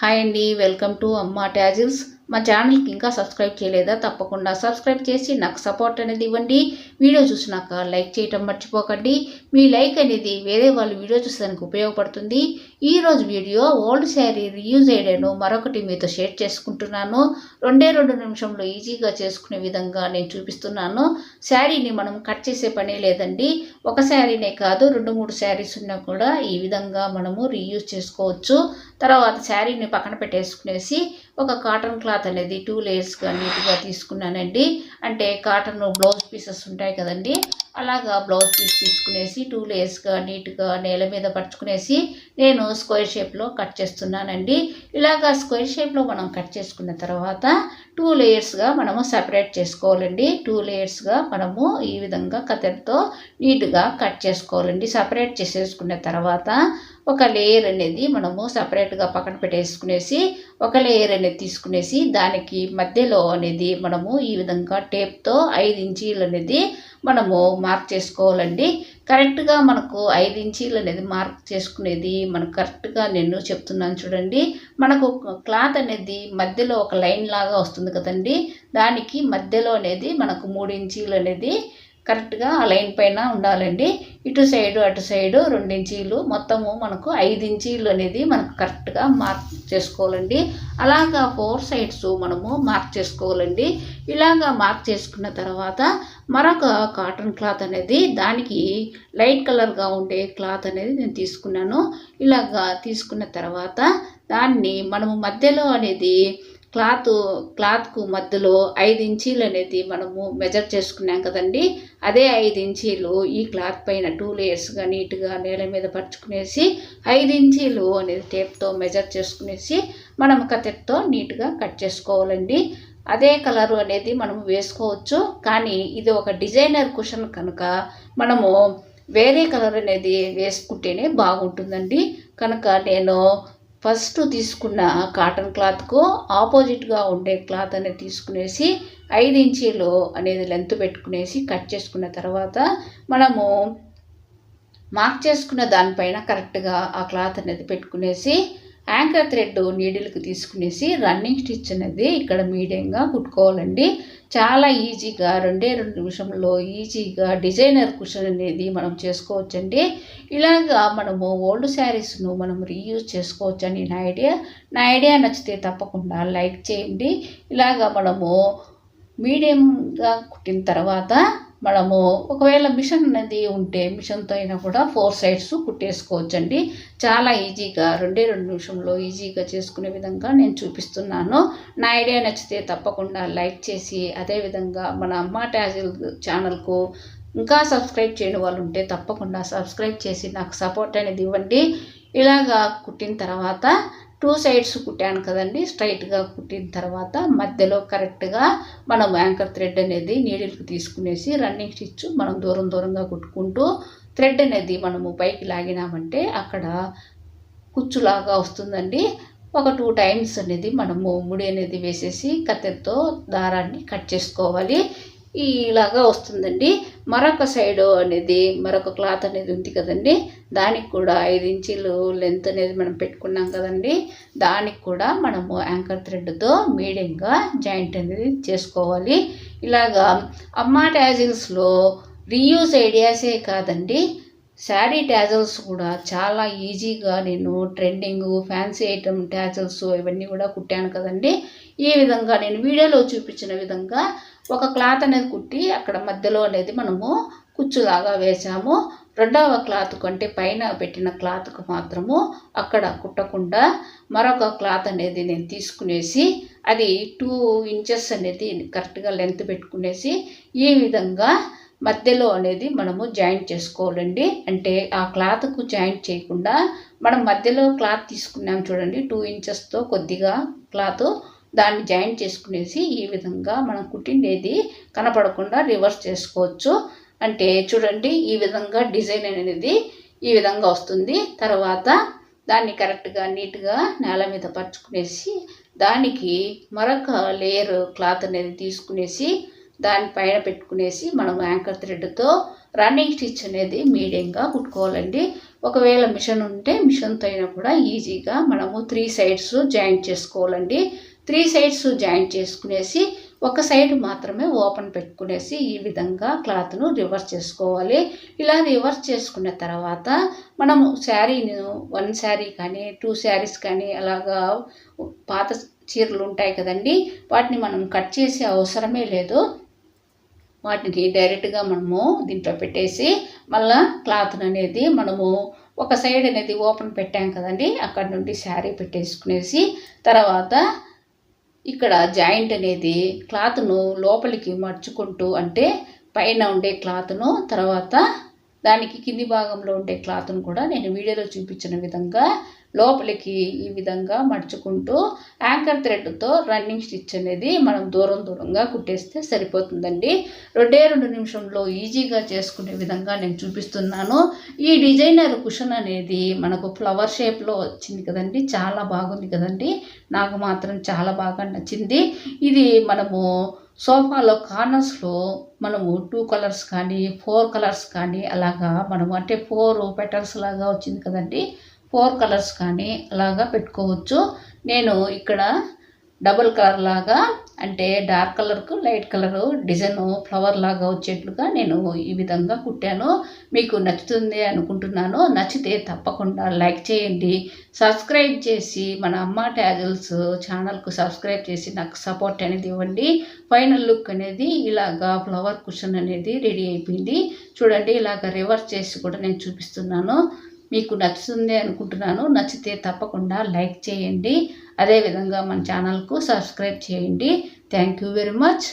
Hi అండి welcome to అమ్మ tassels మా ఛానల్కి ఇంకా సబ్స్క్రైబ్ చేయలేదా? తప్పకుండా సబ్స్క్రైబ్ చేసి నాకు సపోర్ట్ అనేది ఇవ్వండి. వీడియో చూసినాక లైక్ చేయటం మర్చిపోకండి. మీ లైక్ అనేది వేరే వాళ్ళు వీడియో చూసేదానికి ఉపయోగపడుతుంది. ఈరోజు వీడియో ఓల్డ్ శారీ రీయూజ్ అయ్యాను మరొకటి మీతో షేర్ చేసుకుంటున్నాను. రెండే రెండు నిమిషంలో ఈజీగా చేసుకునే విధంగా నేను చూపిస్తున్నాను. శారీని మనం కట్ చేసే పనే లేదండి. ఒక శారీనే కాదు రెండు మూడు శారీస్ ఉన్నా కూడా ఈ విధంగా మనము రీయూజ్ చేసుకోవచ్చు. తర్వాత శారీని పక్కన పెట్టేసుకునేసి ఒక కాటన్ క్లాత్ అనేది టూ లేయర్స్గా నీట్గా తీసుకున్నానండి. అంటే కాటన్ బ్లౌజ్ పీసెస్ ఉంటాయి కదండి. అలాగా బ్లౌజ్ పీస్ తీసుకునేసి టూ లేయర్స్గా నీట్గా నేల మీద పరుచుకునేసి నేను స్క్వేర్ షేప్లో కట్ చేస్తున్నానండి. ఇలాగా స్క్వేర్ షేప్లో మనం కట్ చేసుకున్న తర్వాత టూ లేయర్స్గా మనము సపరేట్ చేసుకోవాలండి. టూ లేయర్స్గా మనము ఈ విధంగా కత్తెరతో నీట్గా కట్ చేసుకోవాలండి. సపరేట్ చేసేసుకున్న తర్వాత ఒక లేయర్ అనేది మనము సపరేట్గా పక్కన పెట్టేసుకునేసి ఒక లేయర్ అనేది తీసుకునేసి దానికి మధ్యలో అనేది మనము ఈ విధంగా టేప్తో ఐదు ఇంచీలు అనేది మనము మార్క్ చేసుకోవాలండి. కరెక్ట్గా మనకు ఐదు ఇంచీలు అనేది మార్క్ చేసుకునేది మనకు కరెక్ట్గా నేను చెప్తున్నాను చూడండి. మనకు క్లాత్ అనేది మధ్యలో ఒక లైన్ లాగా వస్తుంది కదండి. దానికి మధ్యలో అనేది మనకు మూడు ఇంచీలు అనేది కరెక్ట్గా ఆ లైన్ పైన ఉండాలండి. ఇటు సైడు అటు సైడు రెండు ఇంచీలు మొత్తము మనకు ఐదు ఇంచీలు అనేది మనకు కరెక్ట్గా మార్క్ చేసుకోవాలండి. అలాగా ఫోర్ సైడ్స్ మనము మార్క్ చేసుకోవాలండి. ఇలాగా మార్క్ చేసుకున్న తర్వాత మరొక కాటన్ క్లాత్ అనేది దానికి లైట్ కలర్గా ఉండే క్లాత్ అనేది నేను తీసుకున్నాను. ఇలాగా తీసుకున్న తర్వాత దాన్ని మనము మధ్యలో అనేది క్లాత్ క్లాత్కు మధ్యలో ఐదు ఇంచీలు అనేది మనము మెజర్ చేసుకున్నాం కదండి. అదే ఐదు ఇంచీలు ఈ క్లాత్ పైన టూ లేయర్స్గా నీట్గా నేల మీద పరుచుకునేసి ఐదు ఇంచీలు అనేది టేప్తో మెజర్ చేసుకునేసి మనం కత్తెరతో నీట్గా కట్ చేసుకోవాలండి. అదే కలరు అనేది మనము వేసుకోవచ్చు. కానీ ఇది ఒక డిజైనర్ కుషన్ కనుక మనము వేరే కలర్ అనేది వేసుకుంటేనే బాగుంటుందండి. కనుక నేను ఫస్ట్ తీసుకున్న కాటన్ క్లాత్కు ఆపోజిట్గా ఉండే క్లాత్ అనేది తీసుకునేసి ఐదు ఇంచీలు అనేది లెంత్ పెట్టుకునేసి కట్ చేసుకున్న తర్వాత మనము మార్క్ చేసుకున్న దానిపైన కరెక్ట్గా ఆ క్లాత్ అనేది పెట్టుకునేసి యాంకర్ థ్రెడ్ నీడిల్కి తీసుకునేసి రన్నింగ్ స్టిచ్ అనేది ఇక్కడ మీడియంగా కుట్టుకోవాలండి. చాలా ఈజీగా రెండే రెండు నిమిషంలో ఈజీగా డిజైనర్ కుషన్ అనేది మనం చేసుకోవచ్చండి. ఇలాగా మనము ఓల్డ్ శారీస్ను మనం రీయూజ్ చేసుకోవచ్చని నా ఐడియా నా ఐడియా నచ్చితే తప్పకుండా లైక్ చేయండి. ఇలాగా మనము మీడియంగా కుట్టిన తర్వాత మనము ఒకవేళ మిషన్ అనేది ఉంటే మిషన్తో అయినా కూడా ఫోర్ సైడ్స్ కుట్టేసుకోవచ్చండి. చాలా ఈజీగా రెండే రెండు నిమిషంలో ఈజీగా చేసుకునే విధంగా నేను చూపిస్తున్నాను. నా ఐడియా నచ్చితే తప్పకుండా లైక్ చేసి అదేవిధంగా మన అమ్మ ట్యాజిల్ ఛానల్కు ఇంకా సబ్స్క్రైబ్ చేయని వాళ్ళు ఉంటే తప్పకుండా సబ్స్క్రైబ్ చేసి నాకు సపోర్ట్ అనేది ఇవ్వండి. ఇలాగా కుట్టిన తర్వాత టూ సైడ్స్ కుట్టాను కదండి. స్ట్రైట్గా కుట్టిన తర్వాత మధ్యలో కరెక్ట్గా మనం యాంకర్ థ్రెడ్ అనేది నీడిల్కి తీసుకునేసి రన్నింగ్ స్టిచ్ మనం దూరం దూరంగా కుట్టుకుంటూ థ్రెడ్ అనేది మనము పైకి లాగినామంటే అక్కడ కుచ్చులాగా వస్తుందండి. ఒక టూ టైమ్స్ అనేది మనము ముడి అనేది వేసేసి కత్తెరతో దారాన్ని కట్ చేసుకోవాలి. ఇలాగా వస్తుందండి. మరొక సైడు అనేది మరొక క్లాత్ అనేది ఉంది కదండి. దానికి కూడా ఐదు ఇంచీలు లెంత్ అనేది మనం పెట్టుకున్నాం కదండి. దానికి కూడా మనము యాంకర్ థ్రెడ్తో మీడియంగా జాయింట్ అనేది చేసుకోవాలి. ఇలాగా అమ్మా ట్యాజిల్స్లో రీయూస్ ఐడియాసే కాదండి. శారీ ట్యాజల్స్ కూడా చాలా ఈజీగా నేను ట్రెండింగ్ ఫ్యాన్సీ ఐటమ్ ట్యాజల్స్ ఇవన్నీ కూడా కుట్టాను కదండి. ఈ విధంగా నేను వీడియోలో చూపించిన విధంగా ఒక క్లాత్ అనేది కుట్టి అక్కడ మధ్యలో అనేది మనము కుచ్చులాగా వేసాము రెండవ క్లాత్ కంటే పైన పెట్టిన క్లాత్కు మాత్రము అక్కడ కుట్టకుండా మరొక క్లాత్ అనేది నేను తీసుకునేసి అది టూ ఇంచెస్ అనేది కరెక్ట్గా లెంత్ పెట్టుకునేసి ఈ విధంగా మధ్యలో అనేది మనము జాయింట్ చేసుకోవాలండి. అంటే ఆ క్లాత్కు జాయింట్ చేయకుండా మనం మధ్యలో క్లాత్ తీసుకున్నాం చూడండి. టూ ఇంచెస్తో కొద్దిగా క్లాత్ దాన్ని జాయింట్ చేసుకునేసి ఈ విధంగా మనం కుట్టిండేది కనపడకుండా రివర్స్ చేసుకోవచ్చు. అంటే చూడండి ఈ విధంగా డిజైన్ అనేది ఈ విధంగా వస్తుంది. తర్వాత దాన్ని కరెక్ట్గా నీట్గా నేల మీద పరుచుకునేసి దానికి మరొక లేయర్ క్లాత్ అనేది తీసుకునేసి దానిపైన పెట్టుకునేసి మనం యాంకర్ థ్రెడ్తో రన్నింగ్ స్టిచ్ అనేది మీడియంగా కుట్టుకోవాలండి. ఒకవేళ మిషన్ ఉంటే మిషన్తో అయినా కూడా ఈజీగా మనము త్రీ సైడ్స్ జాయింట్ చేసుకోవాలండి. త్రీ సైడ్స్ జాయింట్ చేసుకునేసి ఒక సైడ్ మాత్రమే ఓపెన్ పెట్టుకునేసి ఈ విధంగా క్లాత్ను రివర్స్ చేసుకోవాలి. ఇలా రివర్స్ చేసుకున్న తర్వాత మనము శారీని వన్ శారీ కానీ టూ శారీస్ కానీ అలాగా పాత చీరలు ఉంటాయి కదండి వాటిని మనం కట్ చేసే అవసరమే లేదు. వాటిని డైరెక్ట్గా మనము దీంట్లో పెట్టేసి మళ్ళా క్లాత్ అనేది మనము ఒక సైడ్ అనేది ఓపెన్ పెట్టాం కదండి అక్కడ నుండి శారీ పెట్టేసుకునేసి తర్వాత ఇక్కడ జాయింట్ అనేది క్లాత్ను లోపలికి మర్చుకుంటూ అంటే పైన ఉండే క్లాత్ను తర్వాత దానికి కింది భాగంలో ఉండే క్లాత్ను కూడా నేను వీడియోలో చూపించిన విధంగా లోపలికి ఈ విధంగా మడుచుకుంటూ యాంకర్ థ్రెడ్తో రన్నింగ్ స్టిచ్ అనేది మనం దూరం దూరంగా కుట్టేస్తే సరిపోతుందండి. రెండే రెండు నిమిషంలో ఈజీగా చేసుకునే విధంగా నేను చూపిస్తున్నాను. ఈ డిజైనర్ కుషన్ అనేది మనకు ఫ్లవర్ షేప్లో వచ్చింది కదండి. చాలా బాగుంది కదండి. నాకు మాత్రం చాలా బాగా నచ్చింది. ఇది మనము సోఫాలో కార్నర్స్లో మనము టూ కలర్స్ కానీ ఫోర్ కలర్స్ కానీ అలాగా మనము అంటే ఫోర్ పెటల్స్ లాగా వచ్చింది కదండి. ఫోర్ కలర్స్ కానీ అలాగా పెట్టుకోవచ్చు. నేను ఇక్కడ డబుల్ కలర్ లాగా అంటే డార్క్ కలర్కు లైట్ కలరు డిజైన్ ఫ్లవర్ లాగా వచ్చేట్లుగా నేను ఈ విధంగా కుట్టాను. మీకు నచ్చుతుంది అనుకుంటున్నాను. నచ్చితే తప్పకుండా లైక్ చేయండి. సబ్స్క్రైబ్ చేసి మన అమ్మ ట్యాజల్స్ ఛానల్కు సబ్స్క్రైబ్ చేసి నాకు సపోర్ట్ అనేది ఇవ్వండి. ఫైనల్ లుక్ అనేది ఇలాగా ఫ్లవర్ కుషన్ అనేది రెడీ అయిపోయింది. చూడండి ఇలాగ రివర్స్ చేసి కూడా నేను చూపిస్తున్నాను. మీకు నచ్చుతుంది అనుకుంటున్నాను. నచ్చితే తప్పకుండా లైక్ చేయండి. అదేవిధంగా మన ఛానల్కు సబ్స్క్రైబ్ చేయండి. Thank you very much.